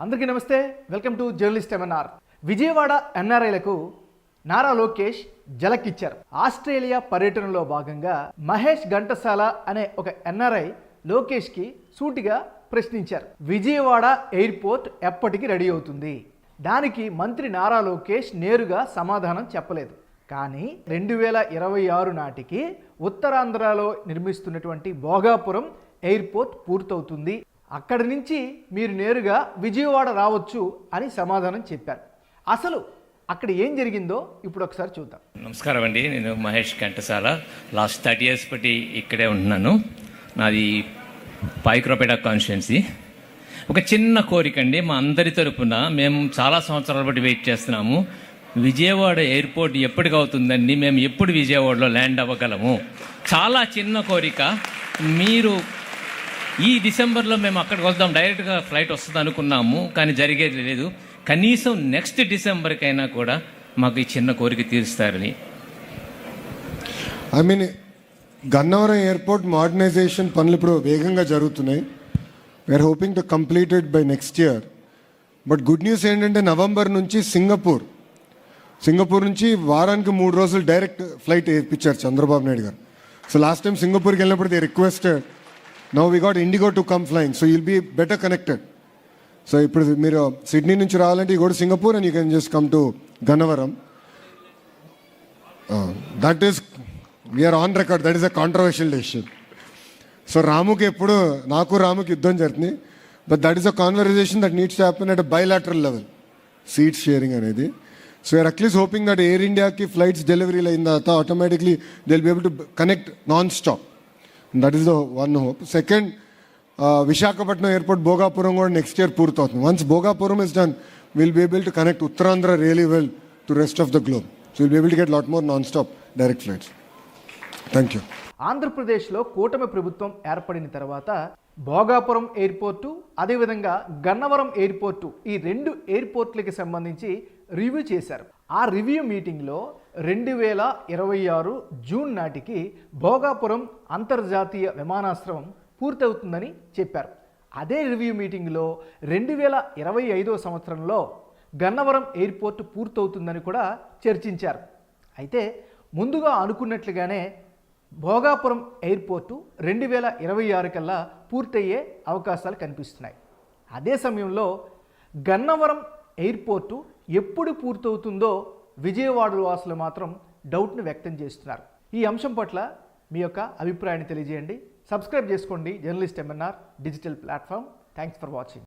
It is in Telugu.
అందరికీ నమస్తే. Welcome to journalist MNR Vijayawada ఎన్ఆర్ఐలకు Nara Lokesh జలకిచ్చారు ఆస్ట్రేలియా పర్యటనలో భాగంగా మహేష్ ఘంటసాల అనే ఒక ఎన్ఆర్ఐ లోకేష్కి సూటిగా ప్రశ్నించారు. విజయవాడ ఎయిర్పోర్ట్ ఎప్పటికి రెడీ అవుతుంది? దానికి మంత్రి నారా లోకేష్ నేరుగా సమాధానం చెప్పలేదు. కానీ రెండు వేల ఇరవై ఆరు నాటికి ఉత్తరాంధ్రలో నిర్మిస్తున్నటువంటి భోగాపురం ఎయిర్పోర్ట్ పూర్తవుతుంది. అక్కడి నుంచి మీరు నేరుగా విజయవాడ రావచ్చు అని సమాధానం చెప్పారు. అసలు అక్కడ ఏం జరిగిందో ఇప్పుడు ఒకసారి చూద్దాం. నమస్కారం అండి. నేను Mahesh Kantasala last thirty years బట్టి ఇక్కడే ఉంటున్నాను. నాది పాయిక్రోపేట కాన్స్టిట్యున్సీ. ఒక చిన్న కోరిక అండి. మా అందరి తరపున మేము చాలా సంవత్సరాల బట్టి వెయిట్ చేస్తున్నాము. విజయవాడ ఎయిర్పోర్ట్ ఎప్పటికవుతుందండి? మేము ఎప్పుడు విజయవాడలో ల్యాండ్ అవ్వగలము? చాలా చిన్న కోరిక. మీరు ఈ డిసెంబర్లో మేము అక్కడికి వద్దాం. డైరెక్ట్గా ఫ్లైట్ వస్తుంది అనుకున్నాము కానీ జరిగేది లేదు. కనీసం నెక్స్ట్ డిసెంబర్కైనా కూడా మాకు ఈ చిన్న కోరిక తీరుస్తారని. I mean Gannavaram airport modernisation పనులు ఇప్పుడు వేగంగా జరుగుతున్నాయి. We are hoping to completed by next year but good news ఏంటంటే నవంబర్ నుంచి సింగపూర్ సింగపూర్ నుంచి వారానికి మూడు రోజులు డైరెక్ట్ ఫ్లైట్ వేయించారు చంద్రబాబు నాయుడు గారు. సో లాస్ట్ టైం సింగపూర్కి వెళ్ళినప్పుడు they requested no we got IndiGo to come flying so you'll be better connected so ఇప్పుడు మీరు సిడ్నీ నుంచి రావాలంటే ఈ కూడా Singapore and you can just come to Gannavaram that is we are on record that is a controversial decision so రాముకి ఎప్పుడు నాకు రాముకి యుద్ధం జరుగుతుంది but that is a conversation that needs to happen at bilateral level seats sharing అనేది. So are at least hoping that air ఇండియాకి ఫ్లైట్స్ డెలివరీలు అయిన తర్వాత automatically will be able to connect non stop that is the one hope second Visakhapatnam airport Bhogapuram కూడా నెక్స్ట్ ఇయర్ పూర్తవుతుంది. Once Bhogapuram is done will be able to connect Uttarandhra really well to rest of the globe so will be able to get lot more non stop direct flights thank you ఆంధ్రప్రదేశ్లో కూటమి ప్రభుత్వం ఏర్పడిన తర్వాత భోగాపురం ఎయిర్పోర్టు అదేవిధంగా గన్నవరం ఎయిర్పోర్టు ఈ రెండు ఎయిర్పోర్ట్లకి సంబంధించి రివ్యూ చేశారు. ఆ రివ్యూ మీటింగ్లో రెండు వేల ఇరవై ఆరు జూన్ నాటికి భోగాపురం అంతర్జాతీయ విమానాశ్రయం పూర్తవుతుందని చెప్పారు. అదే రివ్యూ మీటింగ్లో రెండు వేల ఇరవై ఐదో సంవత్సరంలో గన్నవరం ఎయిర్పోర్ట్ పూర్తవుతుందని కూడా చర్చించారు. అయితే ముందుగా అనుకున్నట్లుగానే భోగాపురం ఎయిర్పోర్టు రెండు వేల ఇరవై ఆరు కల్లా పూర్తయ్యే అవకాశాలు కనిపిస్తున్నాయి. అదే సమయంలో గన్నవరం ఎయిర్పోర్టు ఎప్పుడు పూర్తవుతుందో విజయవాడ వాసులు మాత్రం డౌట్ను వ్యక్తం చేస్తున్నారు. ఈ అంశం పట్ల మీ యొక్క అభిప్రాయాన్ని తెలియజేయండి. సబ్స్క్రైబ్ చేసుకోండి. Journalist MNR digital platform thanks for watching